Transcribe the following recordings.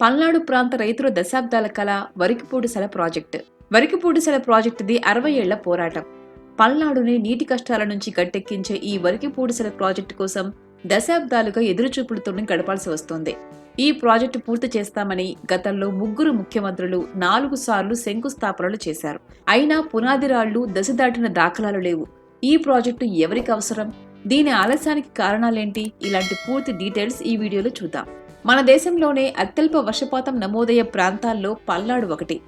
పల్నాడు ప్రాంత రైతుల దశాబ్దాల కళ వరికిపూడిసెల ప్రాజెక్టు. వరికిపూడిసెల ప్రాజెక్టుది అరవై ఏళ్ళ పోరాటం. పల్నాడుని నీటి కష్టాల నుంచి గట్టెక్కించే ఈ వరికిపూడిసెల ప్రాజెక్టు కోసం దశాబ్దాలుగా ఎదురుచూపులతో గడపాల్సి వస్తోంది. ఈ ప్రాజెక్టు పూర్తి చేస్తామని గతంలో ముగ్గురు ముఖ్యమంత్రులు నాలుగు సార్లు శంకుస్థాపనలు చేశారు. అయినా పునాది రాళ్ళు దశ దాటిన దాఖలాలు లేవు. ఈ ప్రాజెక్టు ఎవరికి అవసరం? దీని ఆలస్యానికి కారణాలేంటి? ఇలాంటి పూర్తి డీటెయిల్స్ ఈ వీడియోలో చూద్దాం. మన దేశంలోనే అత్యల్ప వర్షపాతం నమోదయ్యే ప్రాంతాల్లో పల్నాడు ఒకటి.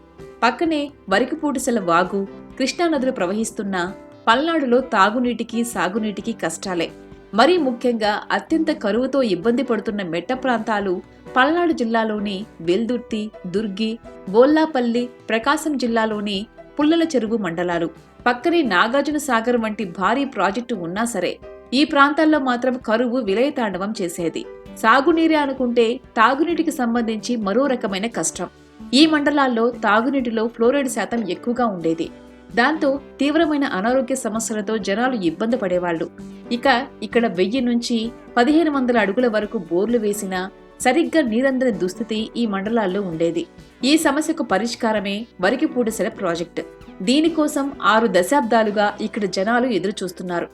పక్కనే వరికిపూడిసెల వాగు కృష్ణానదులు ప్రవహిస్తున్న పల్నాడులో తాగునీటికి సాగునీటికి కష్టాలే. మరీ ముఖ్యంగా అత్యంత కరువుతో ఇబ్బంది పడుతున్న మెట్ట ప్రాంతాలు పల్నాడు జిల్లాలోని వెల్దుర్తి దుర్గి బోల్లాపల్లి ప్రకాశం జిల్లాలోని పుల్లల చెరువు మండలాలు. పక్కనే నాగార్జున సాగర్ వంటి భారీ ప్రాజెక్టు ఉన్నా సరే ఈ ప్రాంతాల్లో మాత్రం కరువు విలయతాండవం చేసేది. సాగునీరే అనుకుంటే తాగునీటికి సంబంధించి మరో రకమైన కష్టం. ఈ మండలాల్లో తాగునీటిలో ఫ్లోరైడ్ శాతం ఎక్కువగా ఉండేది. దాంతో తీవ్రమైన అనారోగ్య సమస్యలతో జనాలు ఇబ్బంది పడేవాళ్ళు ఇక ఇక్కడ వెయ్యి నుంచి పదిహేను వందల అడుగుల వరకు బోర్లు వేసినా సరిగ్గా నీరందని దుస్థితి ఈ మండలాల్లో ఉండేది. ఈ సమస్యకు పరిష్కారమే వరికి వరికిపూడిసెల ప్రాజెక్టు. దీనికోసం ఆరు దశాబ్దాలుగా ఇక్కడ జనాలు ఎదురు చూస్తున్నారు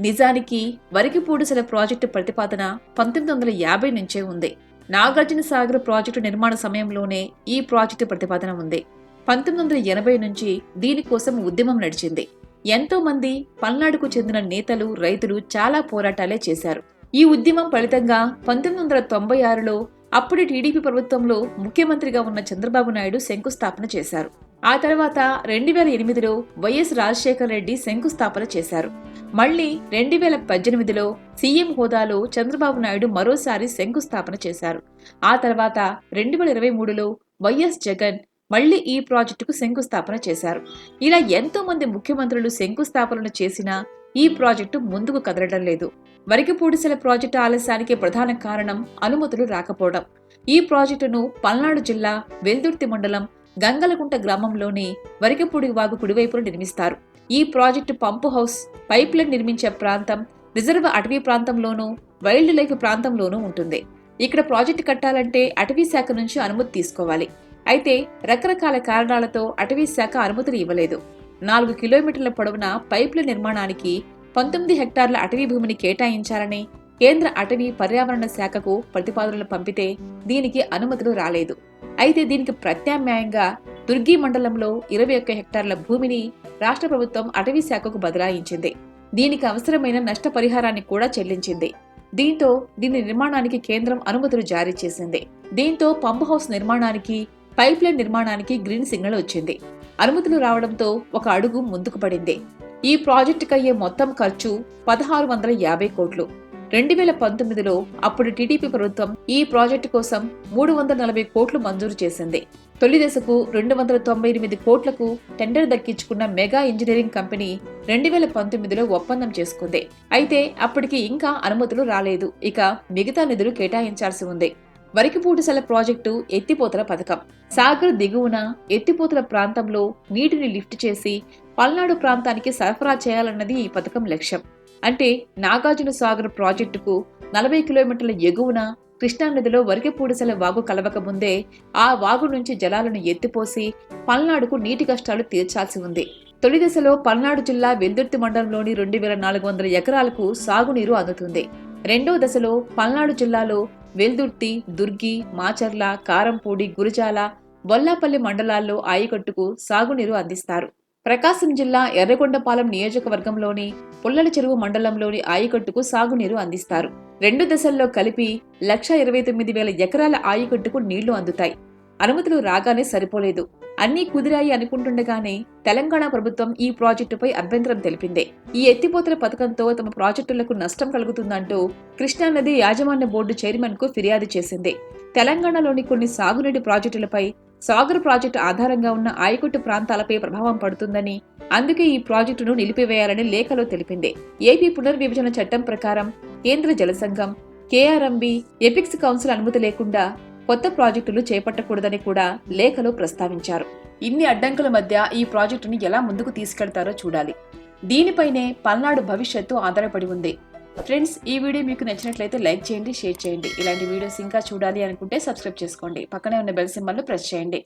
నిజానికి వరికిపూడిసెల ప్రాజెక్టు ప్రతిపాదన పంతొమ్మిది వందల యాభై నుంచే ఉంది. నాగార్జున సాగర్ ప్రాజెక్టు నిర్మాణ సమయంలోనే ఈ ప్రాజెక్టు ప్రతిపాదన ఉంది. పంతొమ్మిది వందల ఎనభై నుంచి దీనికోసం ఉద్యమం నడిచింది. ఎంతో మంది పల్నాడుకు చెందిన నేతలు రైతులు చాలా పోరాటాలే చేశారు. ఈ ఉద్యమం ఫలితంగా పంతొమ్మిది వందల తొంభై ఆరులో అప్పటి టీడీపీ ప్రభుత్వంలో ముఖ్యమంత్రిగా ఉన్న చంద్రబాబు నాయుడు శంకుస్థాపన చేశారు. ఆ తర్వాత రెండు వేల ఎనిమిదిలో వైఎస్ రాజశేఖర రెడ్డి శంకుస్థాపన చేశారు. మళ్ళీ రెండు వేల పద్దెనిమిదిలో సీఎం హోదాలో చంద్రబాబు నాయుడు మరోసారి శంకుస్థాపన చేశారు. ఆ తర్వాత రెండు వేల ఇరవై మూడులో వైఎస్ జగన్ మళ్ళీ ఈ ప్రాజెక్టుకు శంకుస్థాపన చేశారు. ఇలా ఎంతో మంది ముఖ్యమంత్రులు శంకుస్థాపనలు చేసినా ఈ ప్రాజెక్టు ముందుకు కదలడం లేదు. వరికిపూడిసెల ప్రాజెక్టు ఆలస్యానికి ప్రధాన కారణం అనుమతులు రాకపోవడం. ఈ ప్రాజెక్టును పల్నాడు జిల్లా వెల్దుర్తి మండలం గంగలగుంట గ్రామంలోని వరికపూడి వాగు కుడివైపున నిర్మిస్తారు. ఈ project pump house pipeline నిర్మించే ప్రాంతం రిజర్వ్ అటవీ ప్రాంతంలోనూ వైల్డ్ లైఫ్ ప్రాంతంలోనూ ఉంటుంది. ఇక్కడ ప్రాజెక్టు కట్టాలంటే అటవీ శాఖ నుంచి అనుమతి తీసుకోవాలి. అయితే రకరకాల కారణాలతో అటవీ శాఖ అనుమతులు ఇవ్వలేదు. నాలుగు కిలోమీటర్ల పొడవున పైప్ల నిర్మాణానికి పంతొమ్మిది హెక్టార్ల అటవీ భూమిని కేటాయించాలని కేంద్ర అటవీ పర్యావరణ శాఖకు ప్రతిపాదనలు పంపితే దీనికి అనుమతులు రాలేదు. అయితే దీనికి ప్రత్యామ్నాయంగా దుర్గి మండలంలో ఇరవై ఒక్క హెక్టార్ల భూమిని రాష్ట్ర ప్రభుత్వం అటవీ శాఖకు బదలాయించింది. దీనికి అవసరమైన నష్టపరిహారాన్ని కూడా చెల్లించింది. దీంతో దీని నిర్మాణానికి కేంద్రం అనుమతులు జారీ చేసింది. దీంతో పంప్ హౌస్ నిర్మాణానికి పైప్ లైన్ నిర్మాణానికి గ్రీన్ సిగ్నల్ వచ్చింది. అనుమతులు రావడంతో ఒక అడుగు ముందుకు పడింది. ఈ ప్రాజెక్టుకయ్యే మొత్తం ఖర్చు పదహారు వందల యాభై కోట్లు. రెండు వేల పంతొమ్మిదిలో అప్పుడు టీడీపీ ప్రభుత్వం ఈ ప్రాజెక్టు కోసం మూడు వందల నలభై కోట్లు మంజూరు చేసింది. తొలి దశకు రెండు వందల తొంభై ఎనిమిది కోట్లకు టెండర్ దక్కించుకున్న మెగా ఇంజనీరింగ్ కంపెనీ రెండు వేల పంతొమ్మిదిలో ఒప్పందం చేసుకుంది. అయితే అప్పటికి ఇంకా అనుమతులు రాలేదు. ఇక మిగతా నిధులు కేటాయించాల్సి ఉంది. వరికిపూటిసల ప్రాజెక్టు ఎత్తిపోతల పథకం. సాగర్ దిగువన ఎత్తిపోతల ప్రాంతంలో నీటిని లిఫ్ట్ చేసి పల్నాడు ప్రాంతానికి సరఫరా చేయాలన్నది ఈ పథకం లక్ష్యం. అంటే నాగార్జున సాగర్ ప్రాజెక్టుకు నలభై కిలోమీటర్ల ఎగువన కృష్ణానదిలో వరికెపూడిసెల వాగు కలవక ముందే ఆ వాగు నుంచి జలాలను ఎత్తిపోసి పల్నాడుకు నీటి కష్టాలు తీర్చాల్సి ఉంది. తొలి దశలో పల్నాడు జిల్లా వెల్దుర్తి మండలంలోని రెండు వేల నాలుగు వందల ఎకరాలకు సాగునీరు అందుతుంది. రెండో దశలో పల్నాడు జిల్లాలో వెల్దుర్తి దుర్గి మాచర్ల కారంపూడి గురిజాల బొల్లాపల్లి మండలాల్లో ఆయకట్టుకు సాగునీరు అందిస్తారు. ప్రకాశం జిల్లా ఎర్రగొండపాలెం నియోజకవర్గంలోని పుల్లల చెరువు మండలంలోని ఆయకట్టుకు సాగునీరు అందిస్తారు. రెండు దశల్లో కలిపి లక్ష ఇరవై తొమ్మిది వేల ఎకరాల ఆయకట్టుకు నీళ్ళు అందుతాయి. అనుమతులు రాగానే సరిపోలేదు. అన్నీ కుదిరాయి అనుకుంటుండగానే తెలంగాణ ప్రభుత్వం ఈ ప్రాజెక్టుపై అభ్యంతరం తెలిపింది. ఈ ఎత్తిపోతల పథకంతో తమ ప్రాజెక్టులకు నష్టం కలుగుతుందంటూ కృష్ణానది యాజమాన్య బోర్డు చైర్మన్కు ఫిర్యాదు చేసింది. తెలంగాణలోని కొన్ని సాగునీటి ప్రాజెక్టులపై సాగర్ ప్రాజెక్టు ఆధారంగా ఉన్న ఆయకట్టు ప్రాంతాలపై ప్రభావం పడుతుందని అందుకే ఈ ప్రాజెక్టును నిలిపివేయాలని లేఖలో తెలిపింది. ఏపీ పునర్విభజన చట్టం ప్రకారం కేంద్ర జలసంఘం కేఆర్ఎంబి ఎపిక్స్ కౌన్సిల్ అనుమతి లేకుండా కొత్త ప్రాజెక్టులు చేపట్టకూడదని కూడా లేఖలో ప్రస్తావించారు. ఇన్ని అడ్డంకుల మధ్య ఈ ప్రాజెక్టును ఎలా ముందుకు తీసుకెళ్తారో చూడాలి. దీనిపైనే పల్నాడు భవిష్యత్తు ఆధారపడి ఉంది. ఫ్రెండ్స్ ఈ వీడియో మీకు నచ్చినట్లయితే లైక్ చేయండి షేర్ చేయండి. ఇలాంటి వీడియోస్ ఇంకా చూడాలి అనుకుంటే సబ్స్క్రైబ్ చేసుకోండి. పక్కనే ఉన్న బెల్ సింబల్ను ప్రెస్ చేయండి.